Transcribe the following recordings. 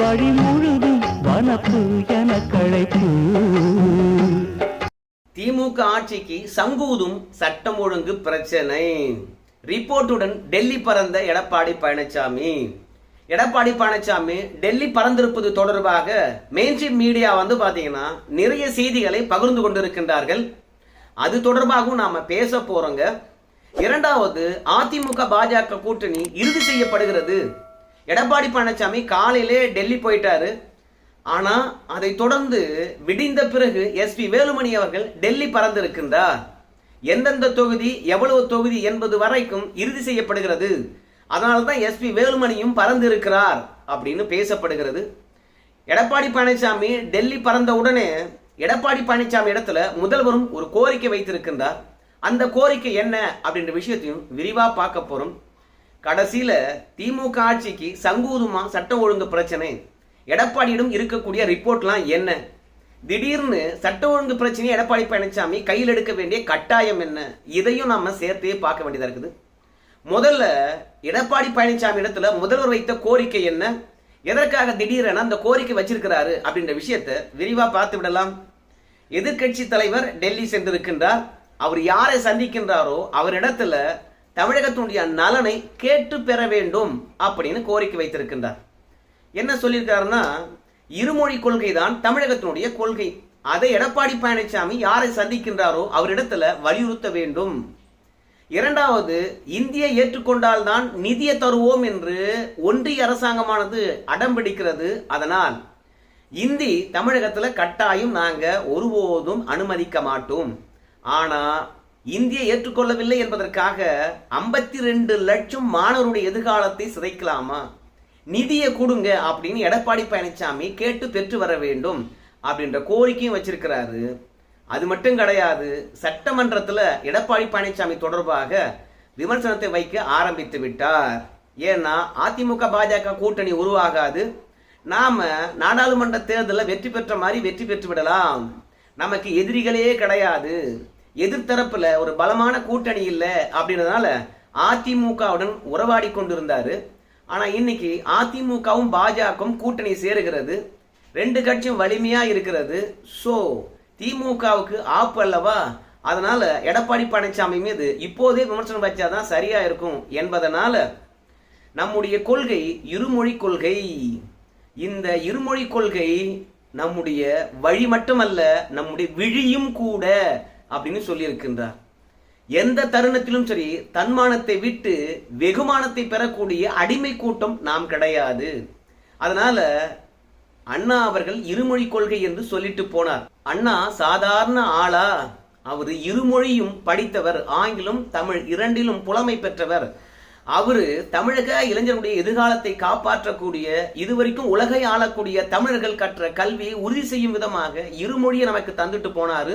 வழி முழுதும் வனப்பு என கழைப்பு திமுக ஆட்சிக்கு சங்கூதும் சட்டம் ஒழுங்கு பிரச்சனை. ரிப்போர்ட்டுடன் டெல்லி பறந்த எடப்பாடி பழனிசாமி எடப்பாடி பழனிசாமி டெல்லி பறந்திருப்பது தொடர்பாக மெயின்ஸ்ட்ரீம் மீடியா வந்து பார்த்தீங்கன்னா நிறைய செய்திகளை பகிர்ந்து கொண்டிருக்கின்றார்கள். அது தொடர்பாகவும் நாம் பேச போகிறோங்க இரண்டாவது அதிமுக பாஜக கூட்டணி இறுதி செய்யப்படுகிறது. எடப்பாடி பழனிசாமி காலையிலே டெல்லி போயிட்டாரு. ஆனால் அதை தொடர்ந்து விடிந்த பிறகு எஸ்பி வேலுமணி அவர்கள் டெல்லி பறந்திருக்கின்றார். எந்தெந்த தொகுதி எவ்வளவு தொகுதி என்பது வரைக்கும் இறுதி செய்யப்படுகிறது. அதனால தான் எஸ்பி வேலுமணியும் பறந்திருக்கிறார் அப்படின்னு பேசப்படுகிறது. எடப்பாடி பழனிசாமி டெல்லி பறந்த உடனே எடப்பாடி பழனிசாமி இடத்துல முதல்வரும் ஒரு கோரிக்கை வைத்திருக்கின்றார். அந்த கோரிக்கை என்ன அப்படின்ற விஷயத்தையும் விரிவாக பார்க்க போறோம். கடைசியில் திமுக ஆட்சிக்கு சங்கூதுமா சட்டம் ஒழுங்கு பிரச்சனை. எடப்பாடியிடம் இருக்கக்கூடிய ரிப்போர்ட்லாம் என்ன? திடீர்னு சட்ட ஒழுங்கு பிரச்சனையை எடப்பாடி பழனிசாமி கையில் எடுக்க வேண்டிய கட்டாயம் என்ன? இதையும் நம்ம சேர்த்தே பார்க்க வேண்டியதாக இருக்குது. முதல்ல எடப்பாடி பழனிசாமி இடத்துல முதல்வர் வைத்த கோரிக்கை என்ன? எதற்காக திடீரென அந்த கோரிக்கை வச்சிருக்கிறாரு அப்படின்ற விஷயத்தை விரிவாக பார்த்து விடலாம். எதிர்க்கட்சி தலைவர் டெல்லி சென்றிருக்கின்றார். அவர் யாரை சந்திக்கின்றாரோ அவரிடத்துல தமிழகத்தினுடைய நலனை கேட்டு பெற வேண்டும் அப்படின்னு கோரிக்கை வைத்திருக்கின்றார். என்ன சொல்லியிருக்காருன்னா இருமொழி கொள்கை தான் தமிழகத்தினுடைய கொள்கை. அதை எடப்பாடி பழனிசாமி யாரை சந்திக்கின்றாரோ அவரிடத்துல வலியுறுத்த வேண்டும். இரண்டாவது இந்திய ஏற்றுக்கொண்டால்தான் நிதியை தருவோம் என்று ஒன்றிய அரசாங்கமானது அடம்பிடிக்கிறது அதனால் இந்தி தமிழகத்தில் கட்டாயம் நாங்கள் ஒருபோதும் அனுமதிக்க மாட்டோம். ஆனால் இந்தியை ஏற்றுக்கொள்ளவில்லை என்பதற்காக ஐம்பத்தி ரெண்டு லட்சம் மாணவருடைய எதிர்காலத்தை சிதைக்கலாமா? நிதியை கொடுங்க அப்படின்னு எடப்பாடி பழனிசாமி கேட்டு பெற்று வர வேண்டும் அப்படின்ற கோரிக்கையும் வச்சிருக்கிறாரு. அது மட்டும் கிடையாது சட்டமன்றத்தில் எடப்பாடி பழனிசாமி தொடர்பாக விமர்சனத்தை வைக்க ஆரம்பித்து விட்டார். ஏன்னா அதிமுக பாஜக கூட்டணி உருவாகாது. நாம நாடாளுமன்ற தேர்தலில் வெற்றி பெற்ற மாதிரி வெற்றி பெற்று விடலாம். நமக்கு எதிரிகளே கிடையாது. எதிர்த்தரப்புல ஒரு பலமான கூட்டணி இல்லை அப்படின்றதுனால அதிமுகவுடன் உறவாடி கொண்டிருந்தாரு. ஆனா இன்னைக்கு அதிமுகவும் பாஜகவும் கூட்டணி சேருகிறது. ரெண்டு கட்சியும் வலிமையா இருக்கிறது. சோ திமுகவுக்கு ஆப்பு அல்லவா? அதனால எடப்பாடி பழனிசாமி மீது இப்போதே விமர்சனம் வச்சாதான் சரியா இருக்கும் என்பதனால நம்முடைய கொள்கை இருமொழி கொள்கை. இந்த இருமொழி கொள்கை நம்முடைய வழி மட்டுமல்ல நம்முடைய விழியும் கூட. அப்படின்னு சொல்லியிருக்கின்றார். எந்த தருணத்திலும் சரி தன்மானத்தை விட்டு வெகுமானத்தை பெறக்கூடிய அடிமை கூட்டம் நாம் கிடையாது. அதனால அண்ணா அவர்கள் இருமொழி கொள்கை என்று சொல்லிட்டு போனார். அண்ணா சாதாரண ஆளா? அவர் இருமொழியும் படித்தவர். ஆங்கிலம் தமிழ் இரண்டிலும் புலமை பெற்றவர். அவரு தமிழக இளைஞர்களுடைய எதிர்காலத்தை காப்பாற்றக்கூடிய இதுவரைக்கும் உலகை ஆளக்கூடிய தமிழர்கள் கற்ற கல்வியை உறுதி செய்யும் விதமாக இருமொழியை நமக்கு தந்துட்டு போனாரு.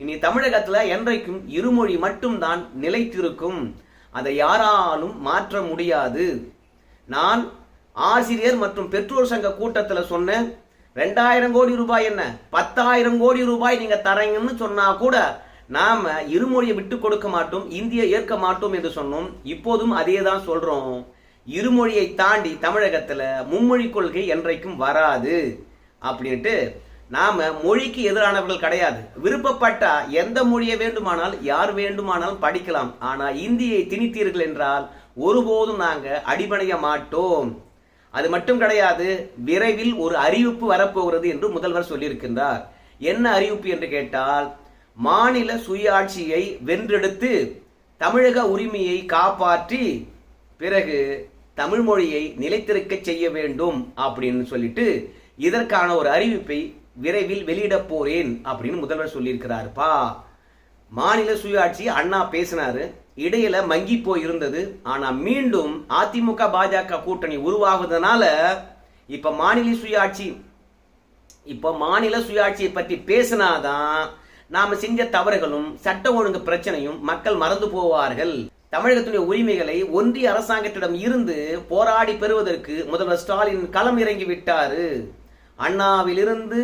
இனி தமிழகத்துல என்றைக்கும் இருமொழி மட்டும்தான் நிலைத்திருக்கும். அதை யாராலும் மாற்ற முடியாது. நான் ஆசிரியர் மற்றும் பெற்றோர் சங்க கூட்டத்துல சொன்னேன் ரெண்டாயிரம் கோடி ரூபாய் என்ன? பத்தாயிரம் கோடி ரூபாய் நீங்க தரீங்கன்னு சொன்னா கூட நாம இருமொழியை விட்டு கொடுக்க மாட்டோம் இந்தியை ஏற்க மாட்டோம் என்று சொன்னோம். இப்போதும் அதே தான் சொல்றோம். இருமொழியை தாண்டி தமிழகத்துல மும்மொழி கொள்கை என்றைக்கும் வராது. அப்படின்ட்டு நாம மொழிக்கு எதிரானவர்கள் கிடையாது. விருப்பப்பட்டா எந்த மொழியை வேண்டுமானால் யார் வேண்டுமானாலும் படிக்கலாம். ஆனா இந்தியை திணித்தீர்கள் என்றால் ஒருபோதும் நாங்க அடிபணைய மாட்டோம். அது மட்டும் கிடையாது விரைவில் ஒரு அறிவிப்பு வரப்போகிறது என்று முதல்வர் சொல்லியிருக்கின்றார். என்ன அறிவிப்பு என்று கேட்டால் மாநில சுயாட்சியை வென்றெடுத்து தமிழக உரிமையை காப்பாற்றி பிறகு தமிழ் மொழியை நிலைத்திருக்க செய்ய வேண்டும் அப்படின்னு சொல்லிட்டு இதற்கான ஒரு அறிவிப்பை விரைவில் வெளியிட போறேன் அப்படின்னு முதல்வர் சொல்லியிருக்கிறாருப்பா. மாநில சுயாட்சி அண்ணா பேசினாரு. இடையில மங்கி போயிருந்தது. ஆனா மீண்டும் அதிமுக பாஜக கூட்டணி உருவாகுதுனால இப்ப மாநில சுயாட்சி இப்ப மாநில சுயாட்சியை பற்றி பேசினாதான் நாம செஞ்ச தவறுகளும் சட்ட ஒழுங்கு பிரச்சனையும் மக்கள் மறந்து போவார்கள். தமிழகத்துடைய உரிமைகளை ஒன்றிய அரசாங்கத்திடம் இருந்து போராடி பெறுவதற்கு முதல்வர் ஸ்டாலின் களம் இறங்கி விட்டாரு. அண்ணாவிலிருந்து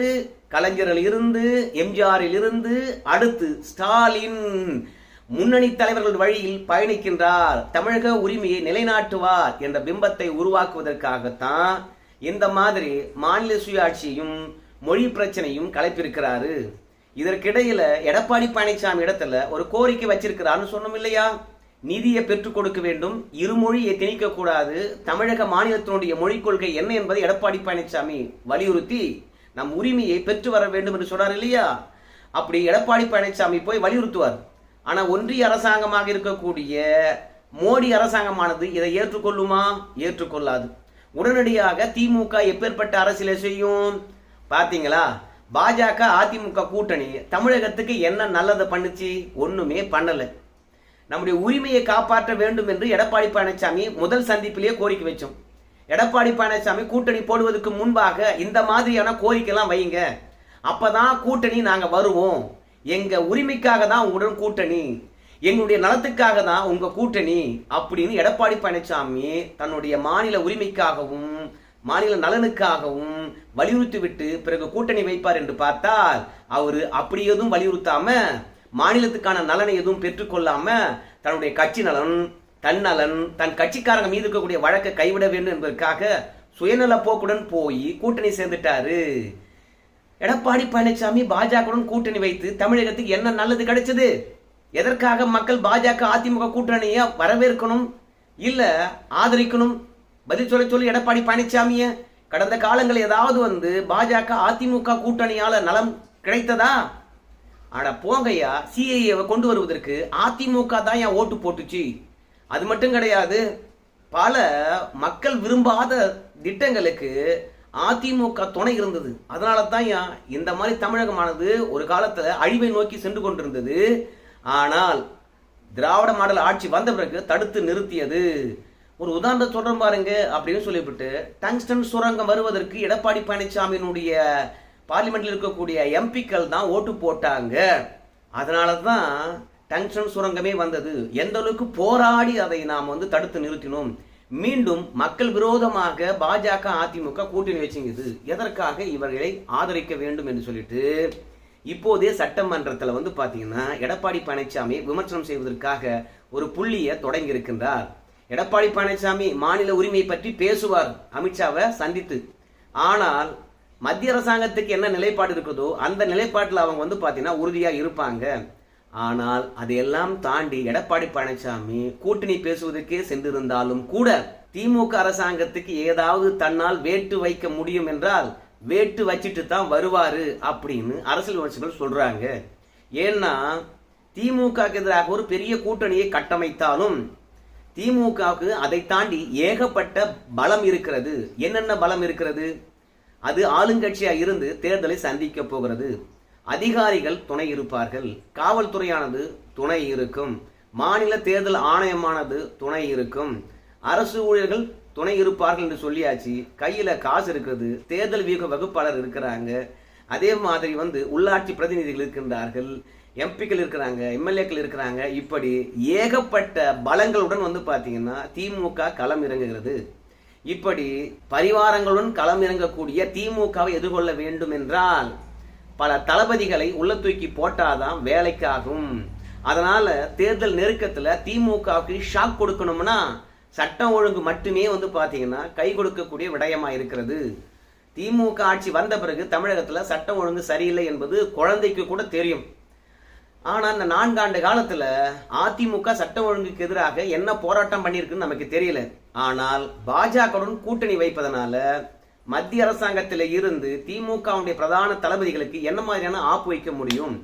கலைஞரில் இருந்து எம்ஜிஆரில் இருந்து அடுத்து ஸ்டாலின். முன்னணி தலைவர்கள் வழியில் பயணிக்கின்றார். தமிழக உரிமையை நிலைநாட்டுவார் என்ற பிம்பத்தை உருவாக்குவதற்காகத்தான் இந்த மாதிரி மாநில சுயாட்சியும் மொழி பிரச்சனையும் கலைப்பிருக்கிறாரு. இதற்கிடையில எடப்பாடி பழனிசாமி இடத்துல ஒரு கோரிக்கை வச்சிருக்கிறான்னு சொன்னோம் இல்லையா? நிதியை பெற்றுக் கொடுக்க வேண்டும். இருமொழியை திணிக்க கூடாது. தமிழக மாநிலத்தினுடைய மொழிக் கொள்கை என்ன என்பதை எடப்பாடி பழனிசாமி வலியுறுத்தி நம் உரிமையை பெற்று வர வேண்டும் என்று சொல்றார் இல்லையா? அப்படி எடப்பாடி பழனிசாமி போய் வலியுறுத்துவார். ஆனா ஒன்றிய அரசாங்கமாக இருக்கக்கூடிய மோடி அரசாங்கமானது இதை ஏற்றுக்கொள்ளுமா? ஏற்றுக்கொள்ளாது. உடனடியாக திமுக எப்பேற்பட்ட அரசியலை செய்யும்? பாத்தீங்களா? பாஜக அதிமுக கூட்டணி தமிழகத்துக்கு என்ன நல்லதை பண்ணுச்சு? ஒண்ணுமே பண்ணலை. நம்முடைய உரிமையை காப்பாற்ற வேண்டும் என்று எடப்பாடி பழனிசாமி முதல் சந்திப்பிலேயே கோரிக்கை வச்சோம். எடப்பாடி பழனிசாமி கூட்டணி போடுவதற்கு முன்பாக இந்த மாதிரியான கோரிக்கைலாம் வைங்க அப்பதான் கூட்டணி நாங்கள் வருவோம். எங்க உரிமைக்காக தான் உங்களுடன் கூட்டணி. எங்களுடைய நலத்துக்காக தான் உங்க கூட்டணி அப்படின்னு எடப்பாடி பழனிசாமி தன்னுடைய மாநில உரிமைக்காகவும் மாநில நலனுக்காகவும் வலியுறுத்தி விட்டு பிறகு கூட்டணி வைப்பார் என்று பார்த்தால் அவர் அப்படி எதுவும் வலியுறுத்தாம மாநிலத்துக்கான நலனை எதுவும் பெற்றுக்கொள்ளாம தன்னுடைய கட்சி நலன் தன் நலன் தன் கட்சிக்காரங்க மீது இருக்கக்கூடிய வழக்கை கைவிட வேண்டும் என்பதற்காக சுயநல போக்குடன் போய் கூட்டணி சேர்ந்துட்டாரு. எடப்பாடி பழனிசாமி பாஜகவுடன் கூட்டணி வைத்து தமிழகத்துக்கு என்ன நல்லது கிடைச்சது? எதற்காக மக்கள் பாஜக அதிமுக கூட்டணியை வரவேற்கணும்? இல்ல ஆதரிக்கணும்? பதில் சொல்ல சொல்லி எடப்பாடி பழனிசாமிய கடந்த காலங்கள் ஏதாவது வந்து பாஜக அதிமுக கூட்டணியால நலம் கிடைத்ததா? ஆனா போங்கய்யா சிஐஏவை கொண்டு வருவதற்கு அதிமுக தான் என் ஓட்டு போட்டுச்சு? அது மட்டும் கிடையாது பல மக்கள் விரும்பாத திட்டங்களுக்கு அதிமுக துணை இருந்தது. அதனால தான் ஏன் இந்த மாதிரி தமிழகமானது ஒரு காலத்தில் அழிவை நோக்கி சென்று கொண்டிருந்தது. ஆனால் திராவிட மாடல் ஆட்சி வந்த பிறகு தடுத்து நிறுத்தியது. ஒரு உதாரணத்தை சொல்கிறேன் பாருங்க அப்படின்னு சொல்லிவிட்டு டங்ஸ்டன் சுரங்கம் வருவதற்கு எடப்பாடி பழனிசாமியினுடைய பார்லிமெண்ட்ல இருக்கக்கூடிய எம்பிக்கள் தான் ஓட்டு போட்டாங்க. அதனால தான் டங்ஷன் சுரங்கமே வந்தது. எந்த அளவுக்கு போராடி அதை நாம் வந்து தடுத்து நிறுத்தினோம். மீண்டும் மக்கள் விரோதமாக பாஜக அதிமுக கூட்டணி வச்சுங்குது எதற்காக இவர்களை ஆதரிக்க வேண்டும் என்று சொல்லிட்டு இப்போதே சட்டமன்றத்தில் வந்து பார்த்தீங்கன்னா எடப்பாடி பழனிசாமி விமர்சனம் செய்வதற்காக ஒரு புள்ளியை தொடங்கி இருக்கின்றார் எடப்பாடி பழனிசாமி மாநில உரிமை பற்றி பேசுவார். அமித்ஷாவை சந்தித்து. ஆனால் மத்திய அரசாங்கத்துக்கு என்ன நிலைப்பாடு இருக்குதோ அந்த நிலைப்பாட்டில் அவங்க வந்து பார்த்தீங்கன்னா உறுதியாக இருப்பாங்க. ஆனால் அதையெல்லாம் தாண்டி எடப்பாடி பழனிசாமி கூட்டணி பேசுவதற்கே சென்றிருந்தாலும் கூட திமுக அரசாங்கத்துக்கு ஏதாவது தன்னால் வேட்டு வைக்க முடியும் என்றால் வேட்டு வச்சிட்டு தான் வருவாரு அப்படின்னு அரசியல் விமர்சகர்கள் சொல்றாங்க. ஏன்னா திமுகக்கு எதிராக ஒரு பெரிய கூட்டணியை கட்டமைத்தாலும் திமுகவுக்கு அதை தாண்டி ஏகப்பட்ட பலம் இருக்கிறது. என்னென்ன பலம் இருக்கிறது? அது ஆளுங்கட்சியாக இருந்து தேர்தலை சந்திக்க போகிறது. அதிகாரிகள் துணை இருப்பார்கள். காவல்துறையானது துணை இருக்கும். மாநில தேர்தல் ஆணையமானது துணை இருக்கும். அரசு ஊழியர்கள் துணை இருப்பார்கள் என்று சொல்லியாச்சு. கையில் காசு இருக்குது. தேர்தல் வியூக வகுப்பாளர் இருக்கிறாங்க. அதே மாதிரி வந்து உள்ளாட்சி பிரதிநிதிகள் இருக்கின்றார்கள். எம்பிக்கள் இருக்கிறாங்க எம்எல்ஏக்கள் இருக்கிறாங்க. இப்படி ஏகப்பட்ட பலங்களுடன் வந்து பார்த்தீங்கன்னா திமுக களம் இறங்குகிறது. இப்படி பரிவாரங்களுடன் களம் இறங்கக்கூடிய திமுகவை எதிர்கொள்ள வேண்டும் என்றால் பல தளபதிகளை உள்ள தூக்கி போட்டாதான் வேலைக்காகும். அதனால தேர்தல் நெருக்கத்துல திமுகவுக்கு ஷாக் கொடுக்கணும்னா சட்டம் ஒழுங்கு மட்டுமே வந்து பாத்தீங்கன்னா கை கொடுக்கக்கூடிய விடயமா இருக்கிறது. திமுக ஆட்சி வந்த பிறகு தமிழகத்துல சட்டம் ஒழுங்கு சரியில்லை என்பது குழந்தைக்கு கூட தெரியும். ஆனா இந்த நான்காண்டு காலத்துல அதிமுக சட்ட ஒழுங்குக்கு எதிராக என்ன போராட்டம் பண்ணியிருக்குன்னு நமக்கு தெரியல. ஆனால் பாஜகவுடன் கூட்டணி வைப்பதனால மத்திய அரசாங்கத்தில் இருந்து திமுகவுடைய பிரதான தளபதிகளுக்கு என்ன மாதிரியான ஆப்பு வைக்க முடியும்?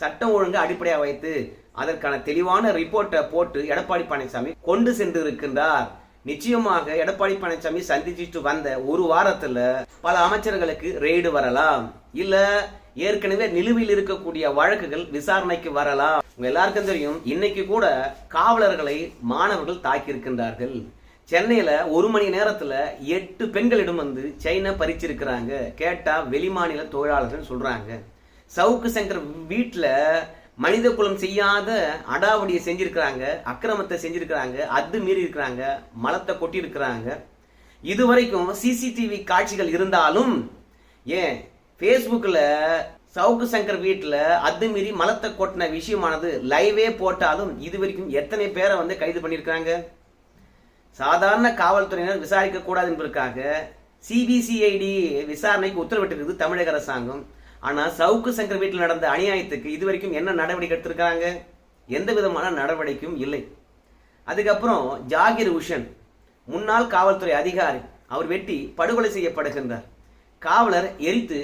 சட்டம் ஒழுங்கு அடிப்படையாக வைத்து அதற்கான தெளிவான ரிப்போர்ட்டை போட்டு எடப்பாடி பழனிசாமி கொண்டு சென்று இருக்கின்றார் நிச்சயமாக எடப்பாடி பழனிசாமி சந்திச்சுட்டு வந்த ஒரு வாரத்துல பல அமைச்சர்களுக்கு ரெய்டு வரலாம். இல்ல ஏற்கனவே நிலுவையில் இருக்கக்கூடிய வழக்குகள் விசாரணைக்கு வரலாம். உங்க எல்லாருக்கும் தெரியும் இன்னைக்கு கூட காவலர்களை மாணவர்கள் தாக்கி இருக்கின்றார்கள் சென்னையில ஒரு மணி நேரத்துல எட்டு பெண்களிடம் வந்து சைனா பறிச்சிருக்கிறாங்க. கேட்டா வெளிமாநில தொழிலாளர்கள் சொல்றாங்க. சவுக்கு சங்கர் வீட்டுல மனித குலம் செய்யாத அடாவடியை செஞ்சிருக்கிறாங்க அக்கிரமத்தை செஞ்சிருக்கிறாங்க அது மீறி இருக்கிறாங்க மலத்தை கொட்டி இருக்கிறாங்க இதுவரைக்கும் சிசிடிவி காட்சிகள் இருந்தாலும் ஏன் ஃபேஸ்புக்கில் சவுக்கு சங்கர் வீட்டில் அத்துமீறி மலத்தை கொட்டின விஷயமானது லைவே போட்டாலும் இது வரைக்கும் எத்தனை பேரை வந்து கைது பண்ணியிருக்காங்க சாதாரண காவல்துறையினர் விசாரிக்க கூடாது என்பதற்காக சிபிசிஐடி விசாரணைக்கு உத்தரவிட்டிருக்குது தமிழக அரசாங்கம். ஆனா சவுக்கு சங்கர் வீட்டில் நடந்த அநியாயத்துக்கு இது வரைக்கும் என்ன நடவடிக்கை எடுத்திருக்காங்க எந்த விதமான நடவடிக்கையும் இல்லை. அதுக்கப்புறம் ஜாகிர் உஷன் முன்னாள் காவல்துறை அதிகாரி அவர் வெட்டி படுகொலை செய்யப்படுகின்றார். காவலர் எரித்து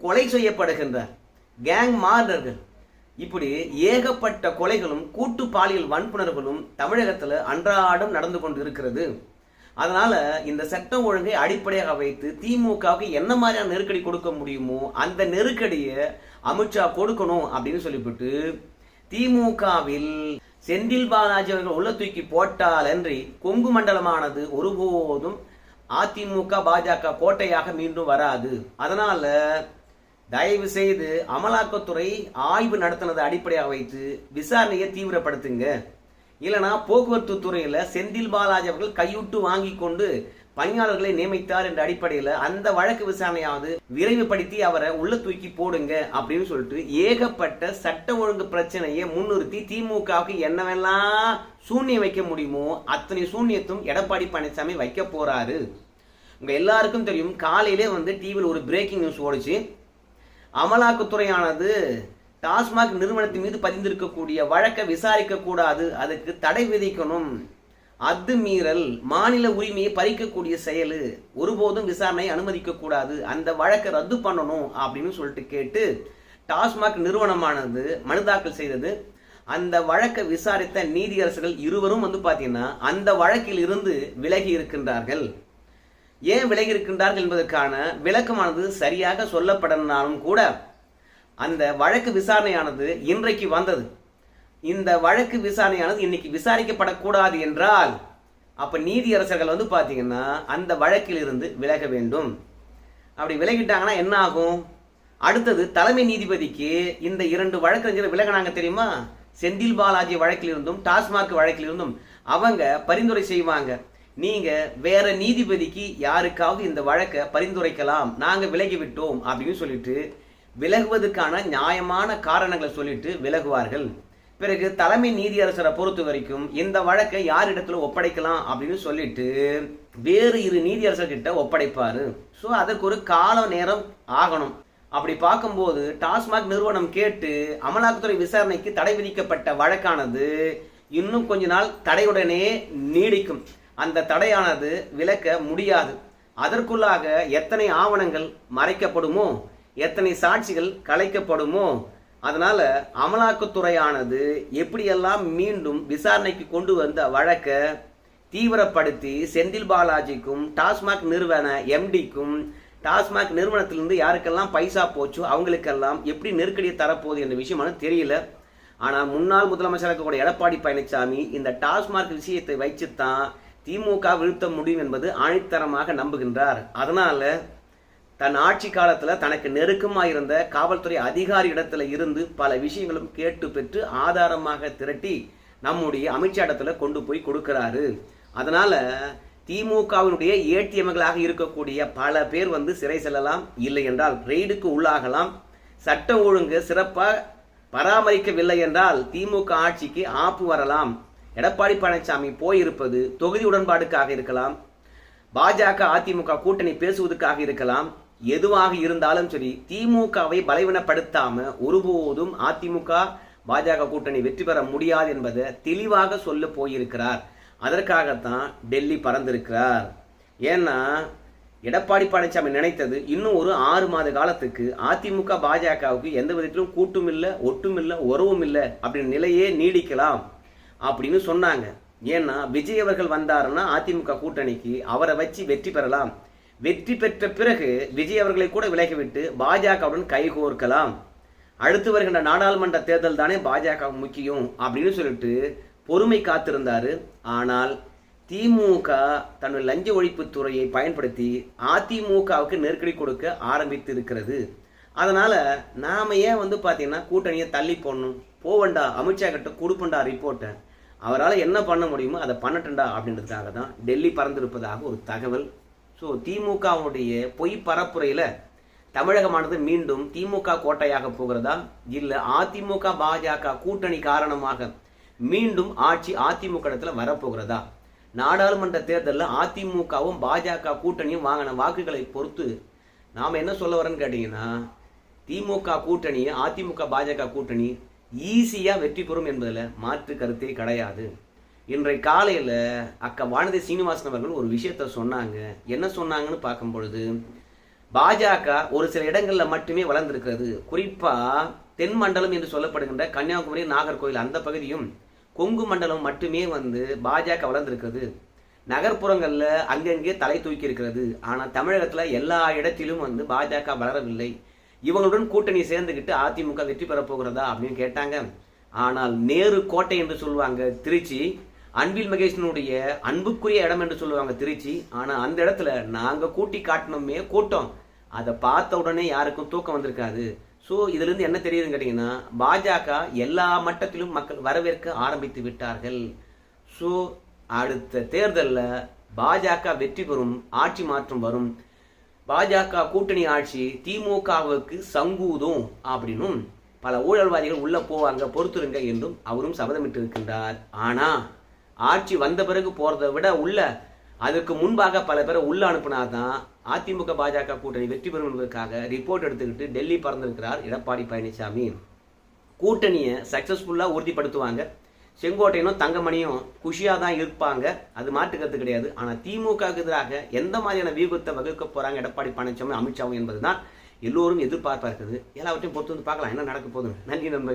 கொலை செய்யப்படுகின்றார். கேங் மார்டர்கள். இப்படி ஏகப்பட்ட கொலைகளும் கூட்டு பாலியல் வன்புணர்களும் தமிழகத்தில் அன்றாடம் நடந்து கொண்டு இருக்கிறது அதனால இந்த சட்டம் ஒழுங்கை அடிப்படையாக வைத்து திமுகவுக்கு என்ன மாதிரியான நெருக்கடி கொடுக்க முடியுமோ அந்த நெருக்கடியை அமித்ஷா கொடுக்கணும் அப்படின்னு சொல்லிவிட்டு திமுகவில் செந்தில் பாலாஜி அவர்கள் உள்ள தூக்கி போட்டாலன்றி கொங்கு மண்டலமானது ஒருபோதும் அதிமுக பாஜக கோட்டையாக மீண்டும் வராது. அதனால தயவு செய்து அமலாக்கத்துறை ஆய்வு நடத்தினதை அடிப்படையாக வைத்து விசாரணையை தீவிரப்படுத்துங்க. இல்லைனா போக்குவரத்து துறையில் செந்தில் பாலாஜி அவர்கள் கையுட்டு வாங்கி கொண்டு பணியாளர்களை நியமித்தார் என்ற அடிப்படையில் அந்த வழக்கு விசாரணையாவது விரைவுபடுத்தி அவரை உள்ள தூக்கி போடுங்க அப்படின்னு சொல்லிட்டு ஏகப்பட்ட சட்ட ஒழுங்கு பிரச்சனையை முன்னிறுத்தி திமுகவுக்கு என்னவெல்லாம் சூன்யம் வைக்க முடியுமோ அத்தனை சூன்யத்தும் எடப்பாடி பழனிசாமி வைக்க போறாரு. உங்க எல்லாருக்கும் தெரியும் காலையிலே வந்து டிவியில் ஒரு பிரேக்கிங் நியூஸ் ஓடிச்சு. அமலாக்கத்துறையானது டாஸ்மாக் நிறுவனத்தின் மீது பதிந்திருக்கக்கூடிய வழக்கை விசாரிக்க கூடாது. அதுக்கு தடை விதிக்கணும். அத்துமீறல் மாநில உரிமையை பறிக்கக்கூடிய செயல் ஒருபோதும் விசாரணை அனுமதிக்க கூடாது. அந்த வழக்கை ரத்து பண்ணணும் அப்படின்னு சொல்லிட்டு கேட்டு டாஸ்மாக் நிறுவனமானது மனு தாக்கல் செய்தது. அந்த வழக்கை விசாரித்த நீதியரசர்கள் இருவரும் வந்து பார்த்தீங்கன்னா அந்த வழக்கில் இருந்து விலகி இருக்கின்றார்கள். ஏன் விலகி இருக்கின்றார்கள் என்பதற்கான விளக்கமானது சரியாக சொல்லப்படனாலும் கூட அந்த வழக்கு விசாரணையானது இன்றைக்கு வந்தது. இந்த வழக்கு விசாரணையானது இன்னைக்கு விசாரிக்கப்படக்கூடாது என்றால் அப்ப நீதியரசர்கள் வந்து பாத்தீங்கன்னா அந்த வழக்கில் இருந்து விலக வேண்டும். அப்படி விலகிட்டாங்கன்னா என்ன ஆகும்? அடுத்தது தலைமை நீதிபதிக்கு இந்த இரண்டு வழக்கறிஞர் விலகினாங்க தெரியுமா? செந்தில் பாலாஜி வழக்கிலிருந்தும் டாஸ்மாக் வழக்கிலிருந்தும் அவங்க பரிந்துரை செய்வாங்க. நீங்க வேற நீதிபதிக்கு யாருக்காவது இந்த வழக்கை பரிந்துரைக்கலாம். நாங்க விலகி விட்டோம் அப்படின்னு சொல்லிட்டு விலகுவதற்கான நியாயமான காரணங்களை சொல்லிட்டு விலகுவார்கள். பிறகு தலைமை நீதியரசரை பொறுத்த வரைக்கும் இந்த வழக்கை யாரிடத்துல ஒப்படைக்கலாம் அப்படின்னு சொல்லிட்டு வேறு இரு நீதியரசர்கிட்ட ஒப்படைப்பாரு. ஸோ அதற்கு ஒரு கால நேரம் ஆகணும். அப்படி பார்க்கும்போது டாஸ்மாக் நிறுவனம் கேட்டு அமலாக்கத்துறை விசாரணைக்கு தடை விதிக்கப்பட்ட வழக்கானது இன்னும் கொஞ்ச நாள் தடையுடனே நீடிக்கும். அந்த தடையானது விலக்க முடியாது. அதற்குள்ளாக எத்தனை ஆவணங்கள் மறைக்கப்படுமோ எத்தனை சாட்சிகள் கலைக்கப்படுமோ அதனால அமலாக்கத்துறையானது எப்படியெல்லாம் மீண்டும் விசாரணைக்கு கொண்டு வந்த வழக்கை தீவிரப்படுத்தி செந்தில் பாலாஜிக்கும் டாஸ்மாக் நிறுவன எம்டிக்கும் டாஸ்மாக் நிறுவனத்திலிருந்து யாருக்கெல்லாம் பைசா போச்சோ அவங்களுக்கெல்லாம் எப்படி நெருக்கடியை தரப்போகுது என்ற விஷயமான தெரியல. ஆனால் முன்னாள் முதலமைச்சராக இருக்கக்கூடிய எடப்பாடி பழனிசாமி இந்த டாஸ்மாக் விஷயத்தை வைச்சுத்தான் திமுக வீழ்த்த முடியும் என்பது ஆணித்தரமாக நம்புகின்றார். அதனால் தன் ஆட்சி காலத்துல தனக்கு நெருக்கமாக இருந்த காவல்துறை அதிகாரி இடத்துல இருந்து பல விஷயங்களும் கேட்டு பெற்று ஆதாரமாக திரட்டி நம்முடைய அமித்ஷா இடத்துல கொண்டு போய் கொடுக்கிறாரு. அதனால திமுகவினுடைய ஏடிஎம்களாக இருக்கக்கூடிய பல பேர் வந்து சிறை செல்லலாம். இல்லை என்றால் ரெய்டுக்கு உள்ளாகலாம். சட்ட ஒழுங்கு சிறப்பாக பராமரிக்கவில்லை என்றால் திமுக ஆட்சிக்கு ஆப்பு வரலாம். எடப்பாடி பழனிசாமி போயிருப்பது தொகுதி உடன்பாடுக்காக இருக்கலாம். பாஜக அதிமுக கூட்டணி பேசுவதற்காக இருக்கலாம். எதுவாக இருந்தாலும் சரி திமுகவை பலவீனப்படுத்தாம ஒருபோதும் அதிமுக பாஜக கூட்டணி வெற்றி பெற முடியாது என்பதை தெளிவாக சொல்ல போயிருக்கிறார். அதற்காகத்தான் டெல்லி பறந்திருக்கிறார். ஏன்னா எடப்பாடி பழனிசாமி நினைத்தது இன்னும் ஒரு ஆறு மாத காலத்துக்கு அதிமுக பாஜகவுக்கு எந்த விதத்திலும் கூட்டும் இல்லை ஒட்டும் இல்லை உறவும் இல்லை அப்படின்ற நிலையே நீடிக்கலாம் அப்படின்னு சொன்னாங்க. ஏன்னா விஜய் அவர்கள் வந்தாருன்னா அதிமுக கூட்டணிக்கு அவரை வச்சு வெற்றி பெறலாம். வெற்றி பெற்ற பிறகு விஜய் அவர்களை கூட விலகிவிட்டு பாஜகவுடன் கைகோர்க்கலாம். அடுத்து வருகின்ற நாடாளுமன்ற தேர்தல் தானே பாஜக முக்கியம் அப்படின்னு சொல்லிட்டு பொறுமை காத்திருந்தார். ஆனால் திமுக தன்னுடைய லஞ்ச ஒழிப்பு துறையை பயன்படுத்தி அதிமுகவுக்கு நெருக்கடி கொடுக்க ஆரம்பித்து இருக்கிறது அதனால் நாம ஏன் வந்து பார்த்திங்கன்னா கூட்டணியை தள்ளி போடணும்? போவண்டா? அமித்ஷா கிட்ட கொடுப்பண்டா ரிப்போர்ட்டை அவரால் என்ன பண்ண முடியுமோ அதை பண்ணட்டண்டா அப்படின்றதுக்காக தான் டெல்லி பறந்திருப்பதாக ஒரு தகவல் ஸோ திமுகவுடைய பொய் பரப்புரையில் தமிழகமானது மீண்டும் திமுக கோட்டையாக போகிறதா? இல்லை அதிமுக பாஜக கூட்டணி காரணமாக மீண்டும் ஆட்சி அதிமுக இடத்துல வரப்போகிறதா? நாடாளுமன்ற தேர்தலில் அதிமுகவும் பாஜக கூட்டணியும் வாங்கின வாக்குகளை பொறுத்து நாம் என்ன சொல்ல வரேன்னு கேட்டிங்கன்னா திமுக கூட்டணி அதிமுக பாஜக கூட்டணி ஈஸியாக வெற்றி பெறும் என்பதில் மாற்று கருத்தே கிடையாது. இன்றை காலையில் அக்கா வானதி சீனிவாசன் அவர்கள் ஒரு விஷயத்த சொன்னாங்க. என்ன சொன்னாங்கன்னு பார்க்கும் பொழுது பாஜக ஒரு சில இடங்களில் மட்டுமே வளர்ந்திருக்கிறது. குறிப்பாக தென் மண்டலம் என்று சொல்லப்படுகின்ற கன்னியாகுமரி நாகர்கோவில் அந்த பகுதியும் கொங்கு மண்டலம் மட்டுமே வந்து பாஜக வளர்ந்திருக்கிறது. நகர்ப்புறங்களில் அங்கங்கே தலை தூக்கி இருக்கிறது. ஆனால் தமிழகத்தில் எல்லா இடத்திலும் வந்து பாஜக வளரவில்லை. இவங்களுடன் கூட்டணி சேர்ந்துக்கிட்டு அதிமுக வெற்றி பெறப் போகிறதா அப்படின்னு கேட்டாங்க. ஆனால் நேரு கோட்டை என்று சொல்லுவாங்க திருச்சி அன்பில் மகேஷனுடைய அன்புக்குரிய இடம் என்று சொல்லுவாங்க திருச்சி. ஆனால் அந்த இடத்துல நாங்கள் கூட்டி காட்டினோமே கூட்டம். அதை பார்த்த உடனே யாருக்கும் தூக்கம் வந்திருக்காது. ஸோ இதுலேருந்து என்ன தெரியுதுன்னு கேட்டிங்கன்னா பாஜக எல்லா மட்டத்திலும் மக்கள் வரவேற்க ஆரம்பித்து விட்டார்கள். ஸோ அடுத்த தேர்தலில் பாஜக வெற்றி பெறும் ஆட்சி மாற்றம் வரும். பாஜக கூட்டணி ஆட்சி திமுகவுக்கு சங்கூதும் அப்படின்னும் பல ஊழல்வாதிகள் உள்ளே போவாங்க பொறுத்துருங்க என்றும் அவரும் சபதமிட்டு இருக்கின்றார் ஆனால் ஆட்சி வந்த பிறகு போறதை விட உள்ள அதற்கு முன்பாக பல பேரை உள்ள அனுப்பினாதான் அதிமுக பாஜக கூட்டணி வெற்றி பெறும் என்பதற்காக ரிப்போர்ட் எடுத்துக்கிட்டு டெல்லி பறந்திருக்கிறார் எடப்பாடி பழனிசாமி. கூட்டணியை சக்ஸஸ்ஃபுல்லாக உறுதிப்படுத்துவாங்க. செங்கோட்டையனும் தங்கமணியும் குஷியாக தான் இருப்பாங்க. அது மாற்றுக்கிறது கிடையாது. ஆனால் திமுகவுக்கு எதிராக எந்த மாதிரியான வியூகத்தை வகுக்க போகிறாங்க எடப்பாடி பழனிசாமி அமித்ஷாவும் என்பதுதான் எல்லோரும் எதிர்பார்ப்பாக இருக்குது. எல்லாவற்றையும் பொறுத்து வந்து பார்க்கலாம். என்ன நடக்க போகுதுன்னு. நன்றி நண்பர்களே.